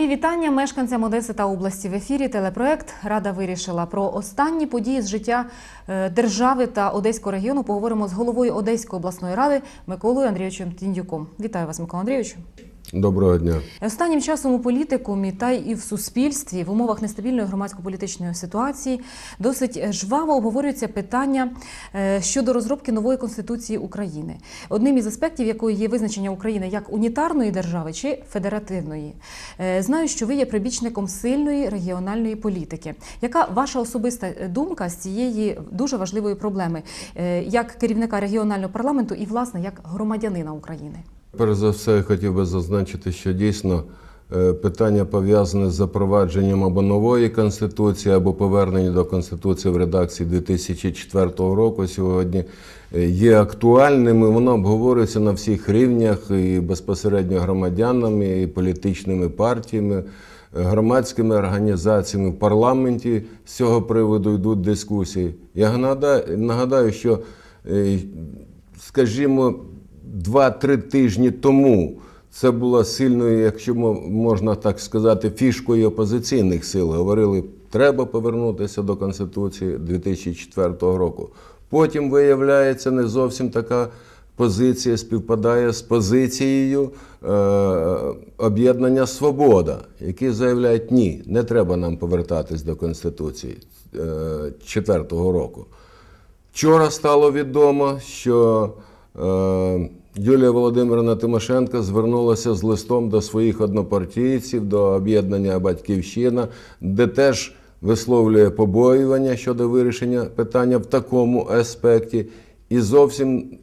Мої вітання мешканцям Одеси та області в ефірі. Телепроект Рада вирішила про останні події з життя е, держави та Одеського регіону. Поговоримо з головою Одеської обласної ради Миколою Андрійовичем Тіндюком. Вітаю вас, Микола Андрійовичу. Доброго дня. Останнім часом у політикумі та й в суспільстві в умовах нестабільної громадсько-політичної ситуації досить жваво обговорюються питання е, щодо розробки нової конституції України, одним із аспектів якої є визначення України як унітарної держави чи федеративної. Е, Знаю, що ви є прибічником сильної регіональної політики. Яка ваша особиста думка з цієї дуже важливої проблеми, е, як керівника регіонального парламенту і власне як громадянина України? Перш за все, я хотів би зазначити, що дійсно е, питання пов'язане з запровадженням або нової конституції, або повернення до конституції в редакції 2004 року сьогодні е, є актуальним. і Воно обговорюється на всіх рівнях і безпосередньо громадянами, і політичними партіями. е, Громадськими організаціями в парламенті з цього приводу йдуть дискусії. Я нагадаю, що, скажімо, два-три тижні тому це було сильною, якщо можна так сказати, фішкою опозиційних сил. Говорили, треба повернутися до Конституції 2004 року. Потім, виявляється, не зовсім така позиція співпадає з позицією е, об'єднання Свобода, які заявляють, ні, не треба нам повертатись до Конституції 2004 року. Вчора стало відомо, що е, Юлія Володимирівна Тимошенко звернулася з листом до своїх однопартійців, до об'єднання Батьківщина, де теж висловлює побоювання щодо вирішення питання в такому аспекті. І зовсім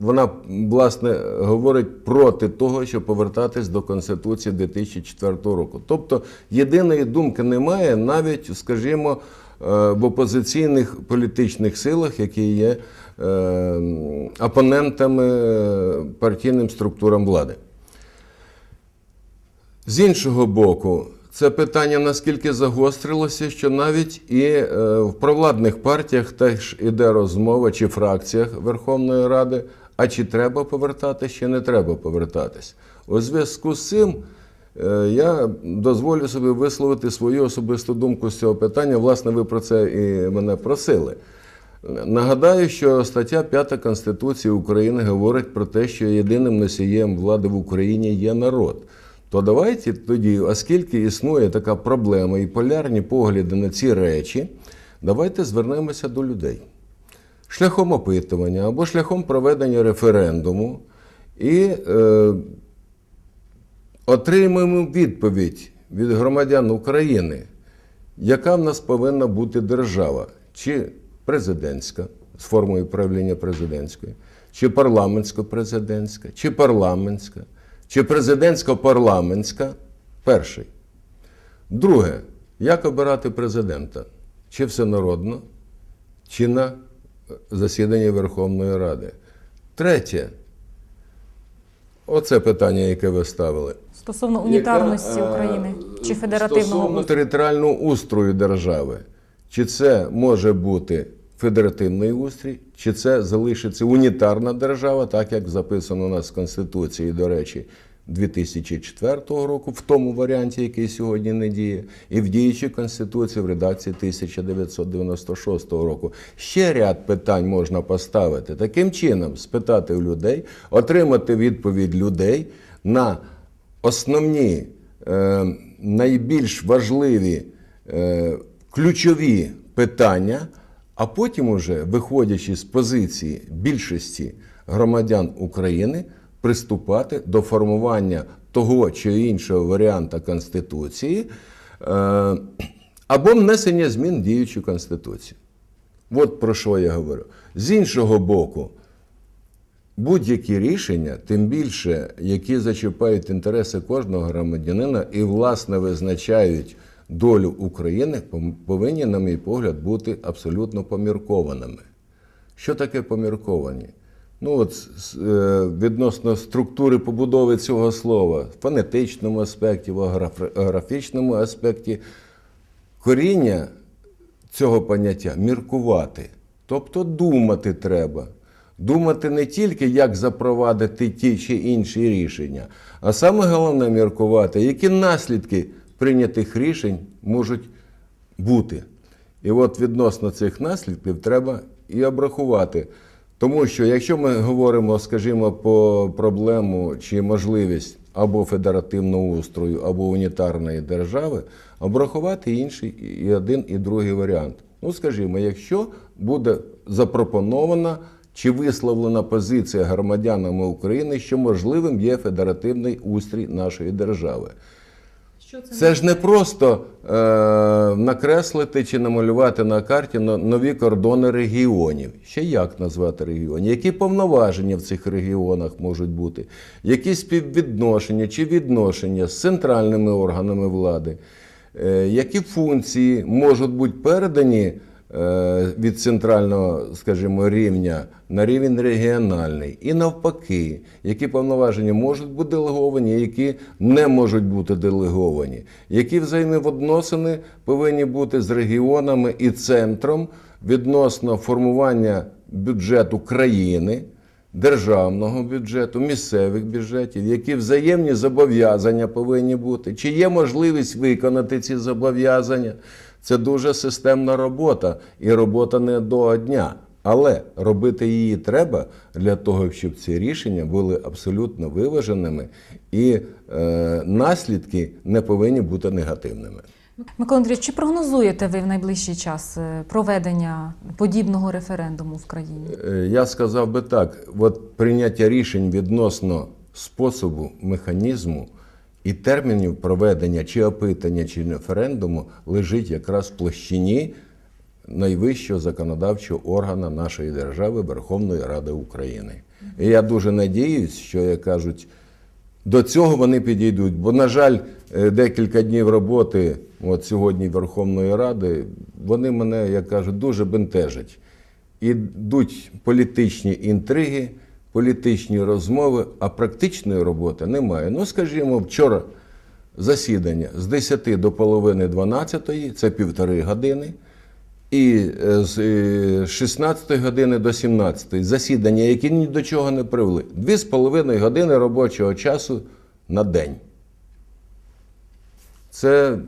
вона, власне, говорить проти того, щоб повертатись до Конституції 2004 року. Тобто єдиної думки немає навіть, скажімо, е, в опозиційних політичних силах, які є опонентами е, партійним структурам влади. З іншого боку, це питання наскільки загострилося, що навіть і е, в провладних партіях теж іде розмова чи фракціях Верховної Ради, а чи треба повертатись, чи не треба повертатись. У зв'язку з цим е, я дозволю собі висловити свою особисту думку з цього питання. Власне, ви про це і мене просили. Нагадаю, що стаття 5 Конституції України говорить про те, що єдиним носієм влади в Україні є народ. То давайте тоді, оскільки існує така проблема і полярні погляди на ці речі, давайте звернемося до людей шляхом опитування або шляхом проведення референдуму і е, отримаємо відповідь від громадян України, яка в нас повинна бути держава, чи президентська з формою правління президентської, чи парламентсько-президентська, чи парламентська, чи президентсько-парламентська перший. Друге, як обирати президента? Чи всенародно, чи на засіданні Верховної Ради. Третє. Оце питання, яке ви ставили. Стосовно унітарності Яка, е, України чи федеративного Стосовно територіального устрою держави. Чи це може бути федеративний устрій, чи це залишиться унітарна держава, так як записано у нас в Конституції, до речі, 2004 року, в тому варіанті, який сьогодні не діє, і в діючій Конституції в редакції 1996 року. Ще ряд питань можна поставити. Таким чином, спитати у людей, отримати відповідь людей на основні, е, найбільш важливі е, ключові питання, а потім, уже, виходячи з позиції більшості громадян України, приступати до формування того чи іншого варіанта Конституції е, або внесення змін в діючу Конституцію. От про що я говорю. З іншого боку, будь-які рішення, тим більше, які зачіпають інтереси кожного громадянина і, власне, визначають долю України, повинні, на мій погляд, бути абсолютно поміркованими. Що таке помірковані? Ну, от е, відносно структури побудови цього слова, в фонетичному аспекті, в графічному аспекті, коріння цього поняття міркувати. Тобто думати треба. думати не тільки, як запровадити ті чи інші рішення, а саме головне міркувати, які наслідки прийнятих рішень можуть бути. І от відносно цих наслідків треба і обрахувати. Тому що якщо ми говоримо, скажімо, по проблему чи можливість або федеративного устрою, або унітарної держави, обрахувати інший і один, і другий варіант. Ну, скажімо, якщо буде запропонована чи висловлена позиція громадянами України, що можливим є федеративний устрій нашої держави. Що Це ж не просто е, накреслити чи намалювати на карті нові кордони регіонів. Ще як назвати регіонів? Які повноваження в цих регіонах можуть бути? Які співвідношення чи відношення з центральними органами влади? Е, які функції можуть бути передані від центрального, скажімо, рівня на рівень регіональний, і навпаки, які повноваження можуть бути делеговані, які не можуть бути делеговані, які взаємовідносини повинні бути з регіонами і центром відносно формування бюджету країни. Державного бюджету, місцевих бюджетів, які взаємні зобов'язання повинні бути, чи є можливість виконати ці зобов'язання. Це дуже системна робота і робота не одного дня. Але робити її треба для того, щоб ці рішення були абсолютно виваженими і е, наслідки не повинні бути негативними. Микола Андрійович, чи прогнозуєте ви в найближчий час е, проведення подібного референдуму в країні? Е, Я сказав би так: от прийняття рішень відносно способу, механізму і термінів проведення чи опитання, чи референдуму лежить якраз в площині найвищого законодавчого органу нашої держави Верховної Ради України. І я дуже надіюсь, що як кажуть. До цього вони підійдуть. Бо, на жаль, е, декілька днів роботи от сьогодні Верховної Ради, вони мене, як кажуть, дуже бентежать. Ідуть політичні інтриги, політичні розмови, а практичної роботи немає. Ну, скажімо, вчора засідання з 10 до половини 12, це півтори години. І е, з е, 16 години до 17 засідання, які ні до чого не привели. Дві з половиною години робочого часу на день. Це,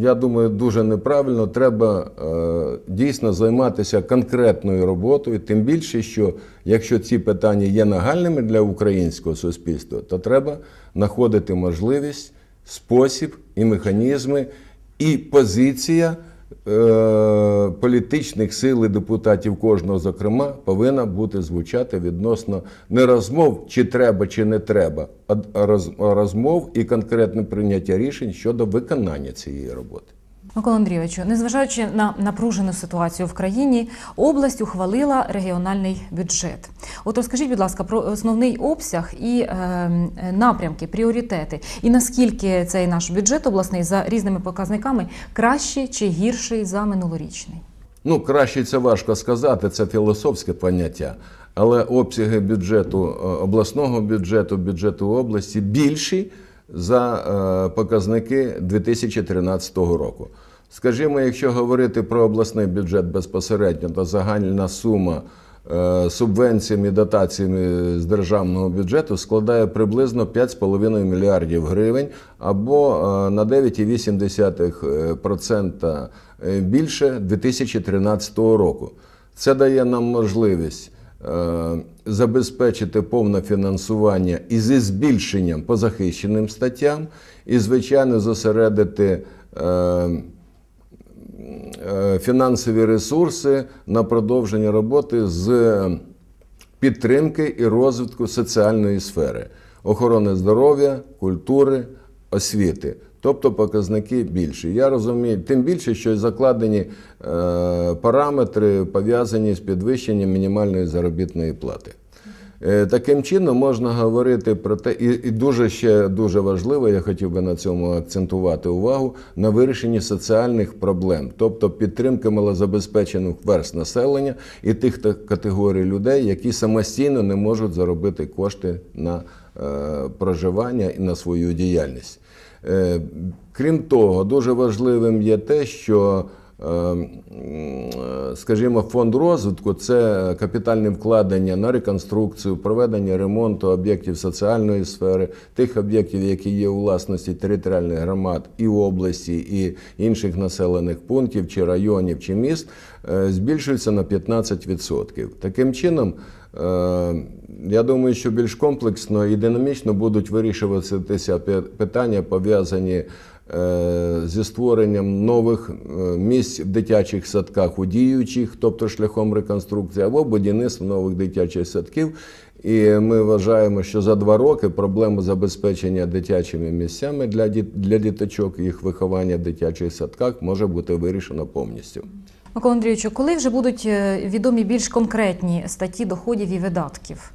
я думаю, дуже неправильно. Треба е, дійсно займатися конкретною роботою. Тим більше, що якщо ці питання є нагальними для українського суспільства, то треба знаходити можливість, спосіб і механізми, і позиція політичних сил і депутатів кожного, зокрема, повинна бути звучати відносно не розмов, чи треба, чи не треба, а роз- розмов і конкретне прийняття рішень щодо виконання цієї роботи. Микола Андрійовичу, незважаючи на напружену ситуацію в країні, область ухвалила регіональний бюджет. От розкажіть, будь ласка, про основний обсяг і е, напрямки, пріоритети, і наскільки цей наш бюджет обласний за різними показниками кращий чи гірший за минулорічний? Ну, краще це важко сказати, це філософське поняття. Але обсяги бюджету е, обласного бюджету, бюджету області більші за е, показники 2013 року. Скажімо, якщо говорити про обласний бюджет безпосередньо, то загальна сума е, субвенціями і дотаціями з державного бюджету складає приблизно 5,5 мільярдів гривень або е, на 9,8% е, більше 2013 року. Це дає нам можливість забезпечити повне фінансування і зі збільшенням по захищеним статтям, і, звичайно, зосередити. е, е, фінансові ресурси на продовження роботи з підтримки і розвитку соціальної сфери, охорони здоров'я, культури, освіти. Тобто показники більші. Я розумію, тим більше, що закладені е, параметри пов'язані з підвищенням мінімальної заробітної плати. Е, Таким чином можна говорити про те, і, дуже ще дуже важливо, я хотів би на цьому акцентувати увагу на вирішенні соціальних проблем, тобто підтримки малозабезпечених верст населення і тих категорій людей, які самостійно не можуть заробити кошти на е, проживання і на свою діяльність. Е, Крім того, дуже важливим є те, що скажімо, фонд розвитку це капітальне вкладення на реконструкцію, проведення ремонту об'єктів соціальної сфери, тих об'єктів, які є у власності територіальних громад і області, і інших населених пунктів, чи районів, чи міст, е, збільшується на 15%. Таким чином, е, я думаю, що більш комплексно і динамічно будуть вирішуватися пи- питання, пов'язані е, зі створенням нових е, місць в дитячих садках у діючих, тобто шляхом реконструкції, або будівництва нових дитячих садків. І ми вважаємо, що за два роки проблему забезпечення дитячими місцями для, діт- для діточок, їх виховання в дитячих садках може бути вирішено повністю. Микола Андрійовичу, коли вже будуть е, відомі більш конкретні статті доходів і видатків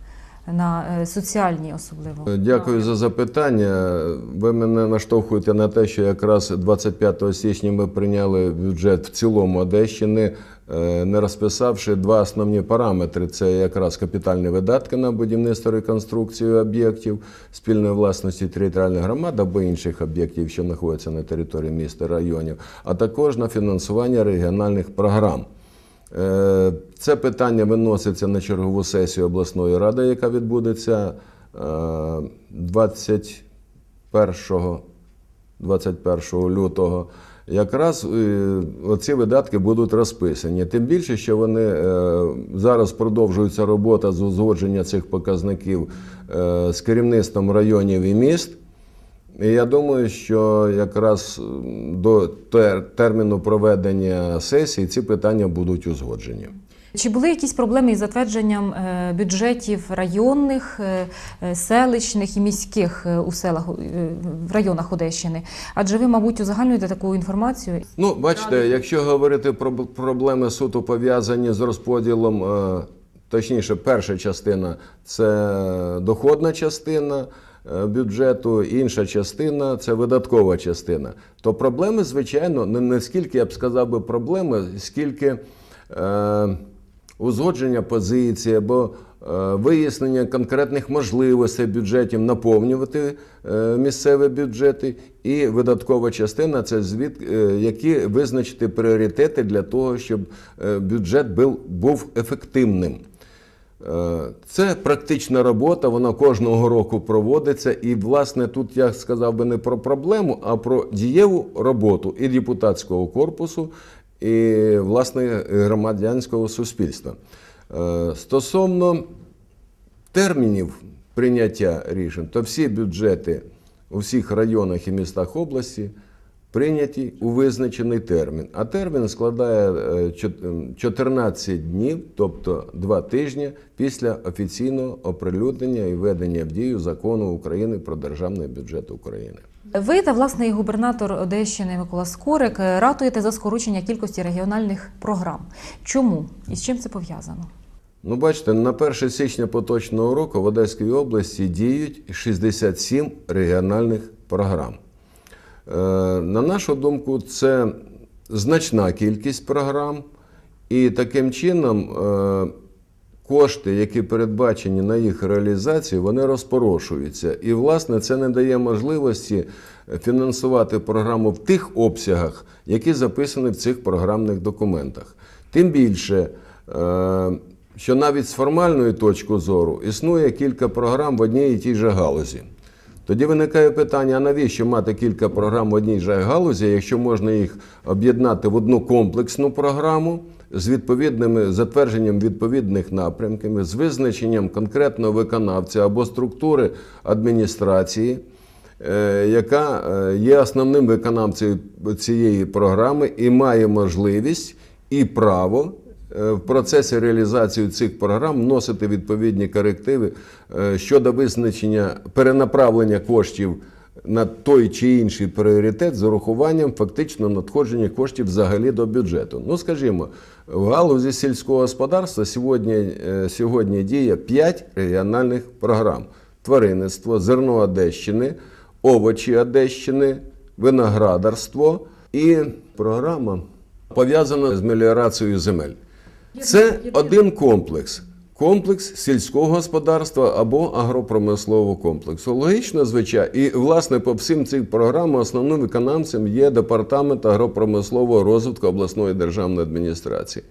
на е, соціальні особливо? Е, Дякую за запитання. Ви мене наштовхуєте на те, що якраз 25 січня ми прийняли бюджет в цілому Одещини, е, не розписавши два основні параметри: це якраз капітальні видатки на будівництво реконструкцію об'єктів спільної власності територіальних громад або інших об'єктів, що знаходяться на території міста районів, а також на фінансування регіональних програм. Е, Це питання виноситься на чергову сесію обласної ради, яка відбудеться е, 21, 21 лютого. Якраз е, оці видатки будуть розписані. Тим більше, що вони зараз продовжується робота з узгодження цих показників з керівництвом районів і міст. І я думаю, що якраз до тер- терміну проведення сесії ці питання будуть узгоджені. Чи були якісь проблеми із затвердженням е, бюджетів районних, е, е, селищних і міських у селах в районах Одещини? Адже ви, мабуть, узагальнюєте таку інформацію. Ну, бачите, якщо говорити про проблеми суто пов'язані з розподілом, точніше, перша частина це доходна частина бюджету, інша частина це видаткова частина. То проблеми, звичайно, не скільки я б сказав би проблеми, скільки е, узгодження позицій або е, вияснення конкретних можливостей бюджетів наповнювати е, місцеві бюджети, і видаткова частина це звіт, е, які визначити пріоритети для того, щоб е, бюджет був ефективним. Е, Це практична робота, вона кожного року проводиться. І, власне, тут я сказав би не про проблему, а про дієву роботу і депутатського корпусу, і власне громадянського суспільства. Е, Стосовно термінів прийняття рішень, то всі бюджети у всіх районах і містах області прийняті у визначений термін. А термін складає е, 14 днів, тобто 2 тижні після офіційного оприлюднення і введення в дію закону України про державний бюджет України. Ви та власне і губернатор Одещини Микола Скорик е, ратуєте за скорочення кількості регіональних програм. Чому і з чим це пов'язано? Ну, бачите, на 1 січня поточного року в Одеській області діють 67 регіональних програм. Е, На нашу думку, це значна кількість програм, і таким чином е, кошти, які передбачені на їх реалізацію, вони розпорошуються. І, власне, це не дає можливості фінансувати програму в тих обсягах, які записані в цих програмних документах. Тим більше, е, що навіть з формальної точки зору існує кілька програм в одній і тій же галузі. Тоді виникає питання: а навіщо мати кілька програм в одній же галузі, якщо можна їх об'єднати в одну комплексну програму з відповідними затвердженням відповідних напрямків, з визначенням конкретного виконавця або структури адміністрації, е, яка е, є основним виконавцем цієї програми і має можливість і право в процесі реалізації цих програм вносити відповідні корективи е, щодо визначення перенаправлення коштів на той чи інший пріоритет з урахуванням фактично надходження коштів взагалі до бюджету. Ну, скажімо, в галузі сільського господарства сьогодні, е, сьогодні діє 5 регіональних програм: тваринництво, зерно Одещини, овочі Одещини, виноградарство і програма пов'язана з меліорацією земель. Це один комплекс. комплекс сільського господарства або агропромислового комплексу. Логічно, звичайно. І, власне, по всім цим програмам основним виконавцем є департамент агропромислового розвитку обласної державної адміністрації.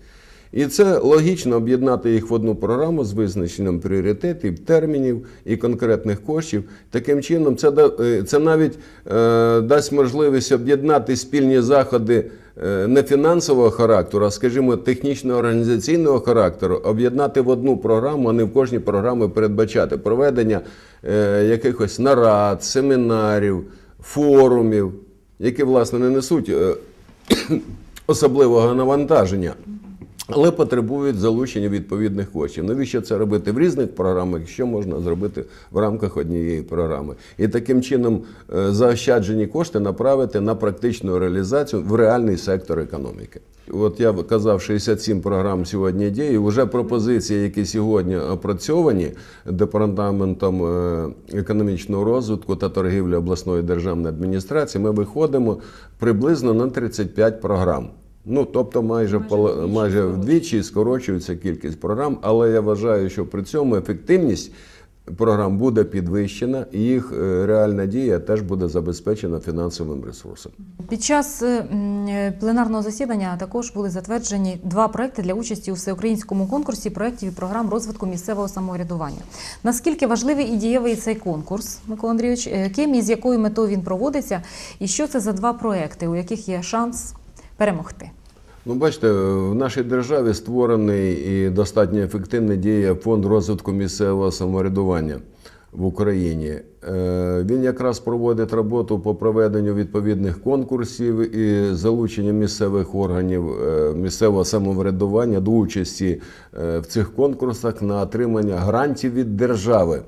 І це логічно об'єднати їх в одну програму з визначенням пріоритетів, термінів і конкретних коштів. Таким чином, це, е, це навіть е, дасть можливість об'єднати спільні заходи не фінансового характеру, а, скажімо, технічно-організаційного характеру, об'єднати в одну програму, а не в кожній програмі передбачати проведення е, якихось нарад, семінарів, форумів, які, власне, не несуть. е, особливого навантаження, але потребують залучення відповідних коштів. Навіщо це робити в різних програмах? Що можна зробити в рамках однієї програми? І таким чином е, заощаджені кошти направити на практичну реалізацію в реальний сектор економіки. От я казав, 67 програм сьогодні діє. Вже пропозиції, які сьогодні опрацьовані департаментом е, економічного розвитку та торгівлі обласної державної адміністрації, ми виходимо приблизно на 35 програм. Ну, тобто майже, Майже вдвічі майже вдвічі скорочується кількість програм, але я вважаю, що при цьому ефективність програм буде підвищена, і їх е, реальна дія теж буде забезпечена фінансовим ресурсом. Під час е, е, пленарного засідання також були затверджені два проекти для участі у всеукраїнському конкурсі проєктів і програм розвитку місцевого самоврядування. Наскільки важливий і дієвий цей конкурс, Микола Андрійович, ким і з якою метою він проводиться, і що це за два проекти, у яких є шанс перемогти? Ну, бачите, в нашій державі створений і достатньо ефективний діє фонд розвитку місцевого самоврядування в Україні. Е, Він якраз проводить роботу по проведенню відповідних конкурсів і залученню місцевих органів е, місцевого самоврядування до участі е, в цих конкурсах на отримання грантів від держави.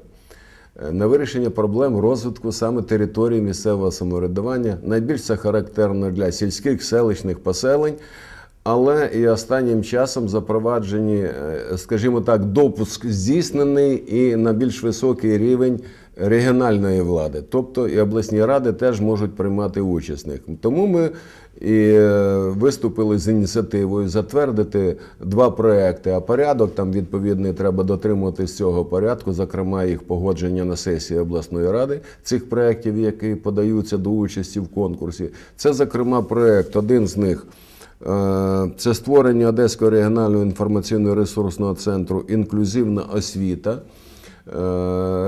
Е, на вирішення проблем розвитку саме території місцевого самоврядування. Найбільш це характерно для сільських селищних поселень, але і останнім часом запроваджені, е, скажімо так, допуск здійснений і на більш високий рівень регіональної влади. Тобто і обласні ради теж можуть приймати участь в них. Тому ми і е, виступили з ініціативою затвердити два проекти. А порядок там відповідний треба дотримуватись цього порядку, зокрема їх погодження на сесії обласної ради цих проєктів, які подаються до участі в конкурсі. Це, зокрема, проект, один з них. е, Це створення Одеського регіонального інформаційно-ресурсного центру Інклюзивна освіта, е,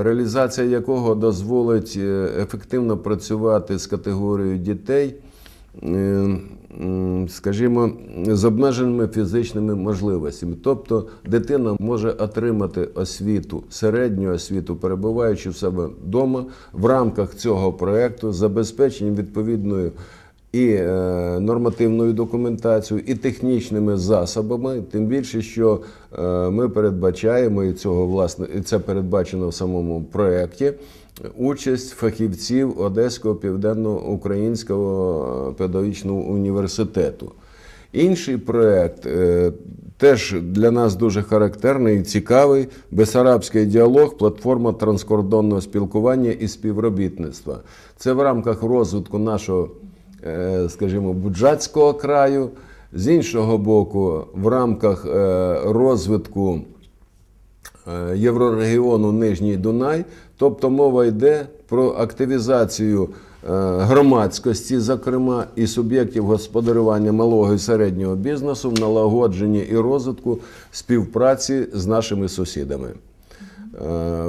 реалізація якого дозволить ефективно працювати з категорією дітей, скажімо, з обмеженими фізичними можливостями. Тобто дитина може отримати освіту, середню освіту, перебуваючи в себе вдома в рамках цього проєкту, забезпеченням відповідною і е, нормативною документацією, і технічними засобами. Тим більше, що е, ми передбачаємо і цього власне і це передбачено в самому проєкті. Участь фахівців Одеського південно-українського педагогічного університету. Інший проєкт е, теж для нас дуже характерний і цікавий Бесарабський діалог, платформа транскордонного спілкування і співробітництва. Це в рамках розвитку нашого, е, скажімо, буджацького краю. З іншого боку, в рамках е, розвитку е, єврорегіону Нижній Дунай, тобто мова йде про активізацію е, громадськості, зокрема, і суб'єктів господарювання малого і середнього бізнесу в налагодженні і розвитку співпраці з нашими сусідами. Е,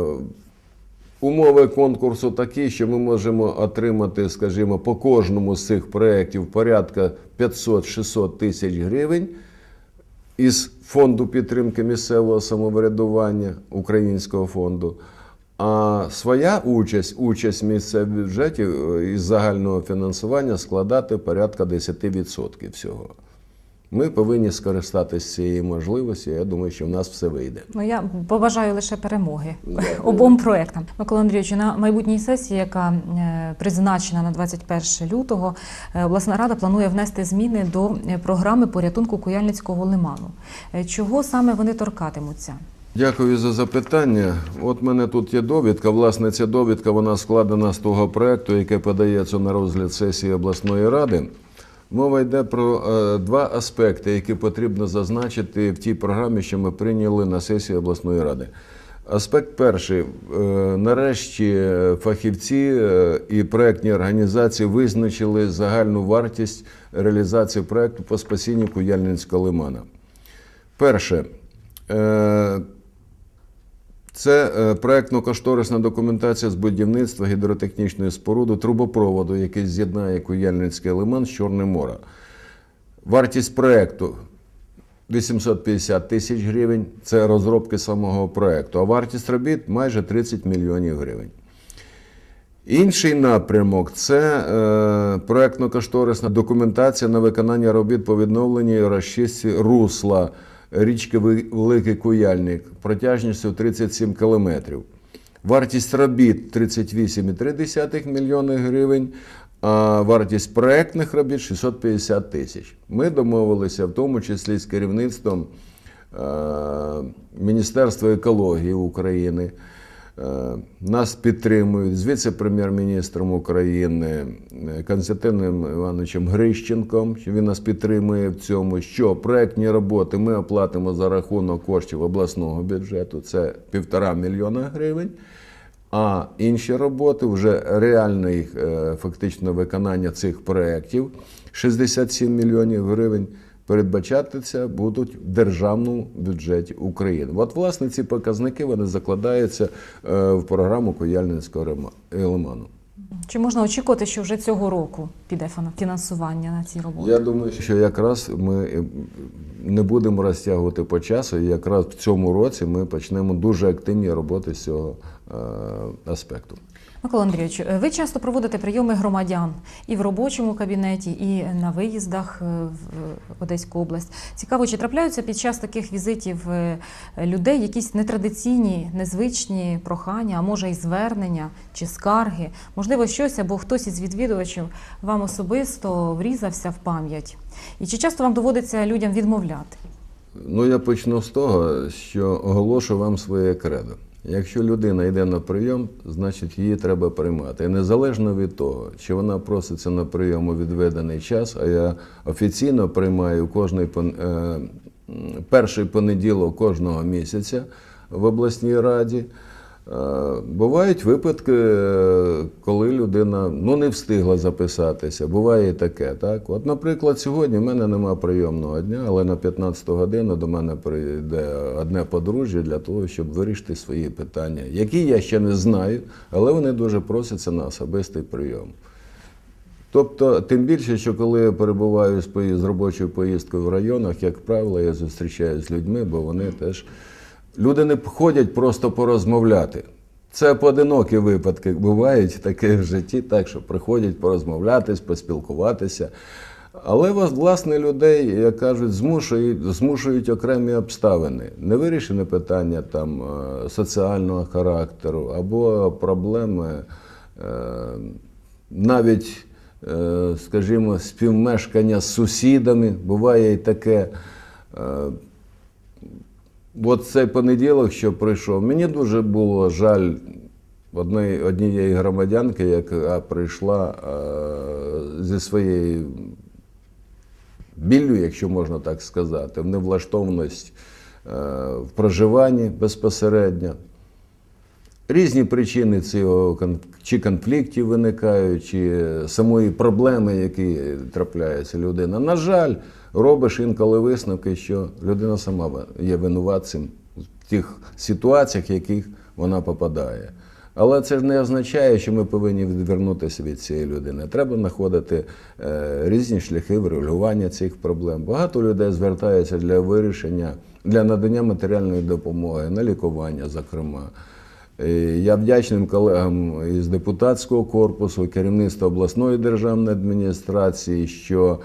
Умови конкурсу такі, що ми можемо отримати, скажімо, по кожному з цих проєктів порядка 500-600 тисяч гривень із фонду підтримки місцевого самоврядування Українського фонду. А своя участь, участь місцевих бюджетів е, із загального фінансування складати порядка 10% всього. Ми повинні скористатися цією можливістю. Я думаю, що в нас все вийде. Ну я побажаю лише перемоги обом проектам. Микола Андрійовичу, на майбутній сесії, яка е, призначена на 21 лютого, е, обласна рада планує внести зміни до е, програми порятунку Куяльницького лиману. Е, Чого саме вони торкатимуться? Дякую за запитання. От мене тут є довідка. Власне, ця довідка вона складена з того проекту, який подається на розгляд сесії обласної ради. Мова йде про е, два аспекти, які потрібно зазначити в тій програмі, що ми прийняли на сесії обласної ради. Аспект перший. Е, Нарешті е, фахівці і проектні організації визначили загальну вартість реалізації проекту по спасінню Куяльницького лимана. Перше. Це е, проектно-кошторисна документація з будівництва гідротехнічної споруди трубопроводу, який з'єднає Куяльницький лиман з Чорним морем. Вартість проекту 850 тисяч гривень це розробки самого проекту, а вартість робіт майже 30 мільйонів гривень. Інший напрямок це е, проектно-кошторисна документація на виконання робіт по відновленню і розчистці русла річки Великий Куяльник протяжністю 37 кілометрів. Вартість робіт 38,3 мільйони гривень, а вартість проектних робіт 650 тисяч. Ми домовилися, в тому числі з керівництвом е, Міністерства екології України. Е, Нас підтримують з віце-прем'єр-міністром України е, Константином Івановичем Грищенком. Він нас підтримує в цьому, що проектні роботи ми оплатимо за рахунок коштів обласного бюджету. Це півтора мільйона гривень. А інші роботи вже реальне е, фактично виконання цих проєктів 67 мільйонів гривень передбачатися будуть в державному бюджеті України. От, власне, ці показники вони закладаються е, в програму Куяльницького Рема- лиману. Чи можна очікувати, що вже цього року піде фіна- фінансування на ці роботи? Я думаю, що якраз ми е, не будемо розтягувати по часу, і якраз в цьому році ми почнемо дуже активні роботи з цього е, аспекту. Микола Андрійович, е, ви часто проводите прийоми громадян і в робочому кабінеті, і на виїздах е, в Одеську область. Цікаво, чи трапляються під час таких візитів е, людей якісь нетрадиційні, незвичні прохання, а може й звернення чи скарги? Можливо, щось або хтось із відвідувачів вам особисто врізався в пам'ять? І чи часто вам доводиться людям відмовляти? Ну, я почну з того, що оголошу вам своє кредо. Якщо людина йде на прийом, значить її треба приймати. І незалежно від того, чи вона проситься на прийом у відведений час, а я офіційно приймаю кожний е, перший понеділок кожного місяця в обласній раді. Е, Бувають випадки, е, коли людина ну, не встигла записатися. Буває і таке. Так? От, наприклад, сьогодні в мене немає прийомного дня, але на 15 годину до мене прийде одне подружжя для того, щоб вирішити свої питання, які я ще не знаю, але вони дуже просяться на особистий прийом. Тобто, тим більше, що коли я перебуваю з робочою поїздкою в районах, як правило, я зустрічаюся з людьми, бо вони теж люди не ходять просто порозмовляти. Це поодинокі випадки бувають таке в житті, так що приходять порозмовлятись, поспілкуватися. Але вас, власне, людей, як кажуть, змушують, змушують окремі обставини. Невирішене питання там е, соціального характеру або проблеми е, навіть, е, скажімо, співмешкання з сусідами, буває і таке. От цей понеділок, що прийшов, мені дуже було жаль одної, однієї громадянки, яка прийшла е, зі своєю біллю, якщо можна так сказати, в невлаштованість е, в проживанні безпосередньо. Різні причини цього чи конфліктів виникають, чи самої проблеми, які трапляється людина. На жаль, робиш інколи висновки, що людина сама є винуватцем в тих ситуаціях, в яких вона попадає. Але це ж не означає, що ми повинні відвернутися від цієї людини. Треба знаходити е, різні шляхи врегулювання цих проблем. Багато людей звертаються для вирішення, для надання матеріальної допомоги, на лікування, зокрема. Е, Я вдячним колегам із депутатського корпусу, керівництва обласної державної адміністрації, що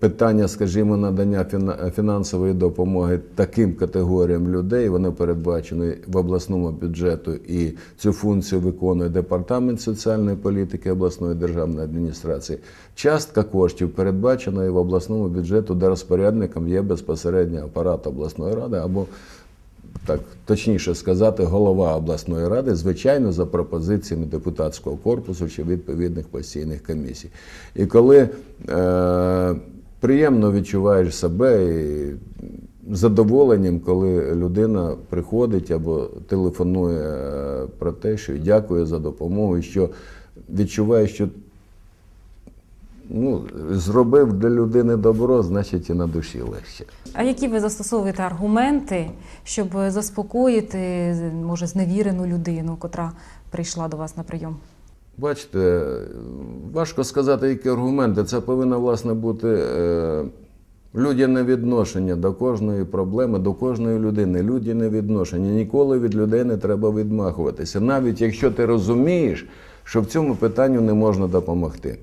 питання, скажімо, надання фінансової допомоги таким категоріям людей, воно передбачено в обласному бюджету, і цю функцію виконує департамент соціальної політики обласної державної адміністрації. Частка коштів передбачена і в обласному бюджету, де розпорядником є безпосередньо апарат обласної ради або так точніше сказати, голова обласної ради, звичайно, за пропозиціями депутатського корпусу чи відповідних постійних комісій. І коли е, приємно відчуваєш себе і задоволенням, коли людина приходить або телефонує е, про те, що дякує за допомогу, що відчуває, що ну, зробив для людини добро, значить і на душі легше. А які ви застосовуєте аргументи, щоб заспокоїти може зневірену людину, котра прийшла до вас на прийом? Бачите, важко сказати, які аргументи. Це повинно, власне, бути е, людяне відношення до кожної проблеми, до кожної людини. Людяне відношення. Ніколи від людей не треба відмахуватися. Навіть якщо ти розумієш, що в цьому питанню не можна допомогти.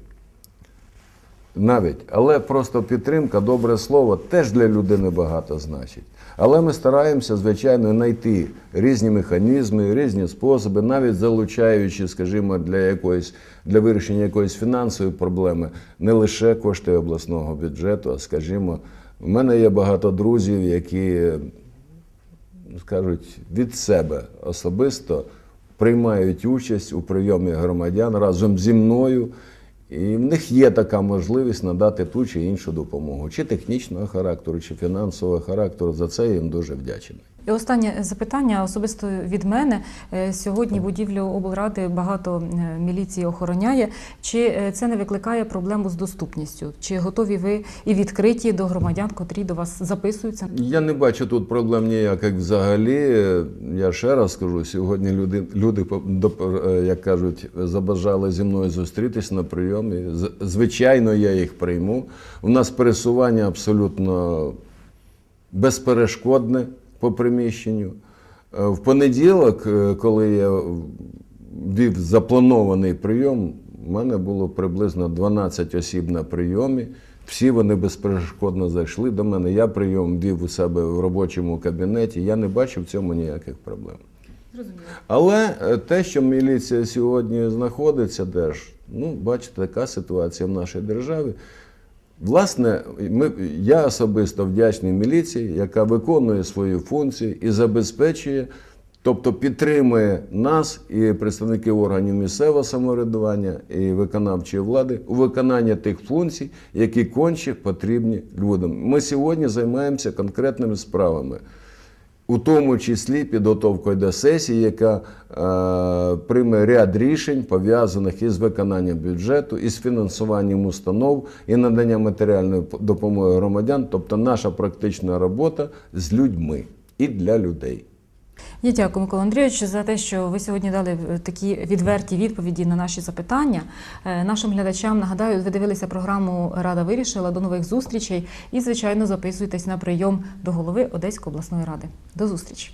Навіть, але просто підтримка, добре слово теж для людини багато значить. Але ми стараємося, звичайно, знайти різні механізми, різні способи, навіть залучаючи, скажімо, для якоїсь для вирішення якоїсь фінансової проблеми не лише кошти обласного бюджету, а скажімо, в мене є багато друзів, які скажуть від себе особисто приймають участь у прийомі громадян разом зі мною. І в них є така можливість надати ту чи іншу допомогу, чи технічного характеру, чи фінансового характеру. За це я їм дуже вдячний. І останнє запитання особисто від мене. Е, Сьогодні будівлю облради багато е, міліції охороняє. Чи е, це не викликає проблему з доступністю? Чи готові ви і відкриті до громадян, котрі до вас записуються? Я не бачу тут проблем ніяких взагалі. Я ще раз скажу, сьогодні люди, люди як кажуть, забажали зі мною зустрітись на прийомі. Звичайно, я їх прийму. У нас пересування абсолютно безперешкодне по приміщенню. Е, В понеділок, е, коли я вів запланований прийом, у мене було приблизно 12 осіб на прийомі. Всі вони безперешкодно зайшли до мене. Я прийом вів у себе в робочому кабінеті. Я не бачив в цьому ніяких проблем. Але е, те, що міліція сьогодні знаходиться, теж, ну, бачите, така ситуація в нашій державі. Власне, ми, я особисто вдячний міліції, яка виконує свою функцію і забезпечує, тобто підтримує нас і представників органів місцевого самоврядування і виконавчої влади у виконанні тих функцій, які конче потрібні людям. Ми сьогодні займаємося конкретними справами у тому числі підготовкою до сесії, яка е, прийме ряд рішень, пов'язаних із виконанням бюджету, із фінансуванням установ і наданням матеріальної допомоги громадян, тобто наша практична робота з людьми і для людей. Я дякую, Микола Андрійович, за те, що ви сьогодні дали е, такі відверті відповіді на наші запитання. Е, Нашим глядачам нагадаю, ви дивилися програму Рада вирішила. До нових зустрічей і, звичайно, записуйтесь на прийом до голови Одеської обласної ради. До зустрічі!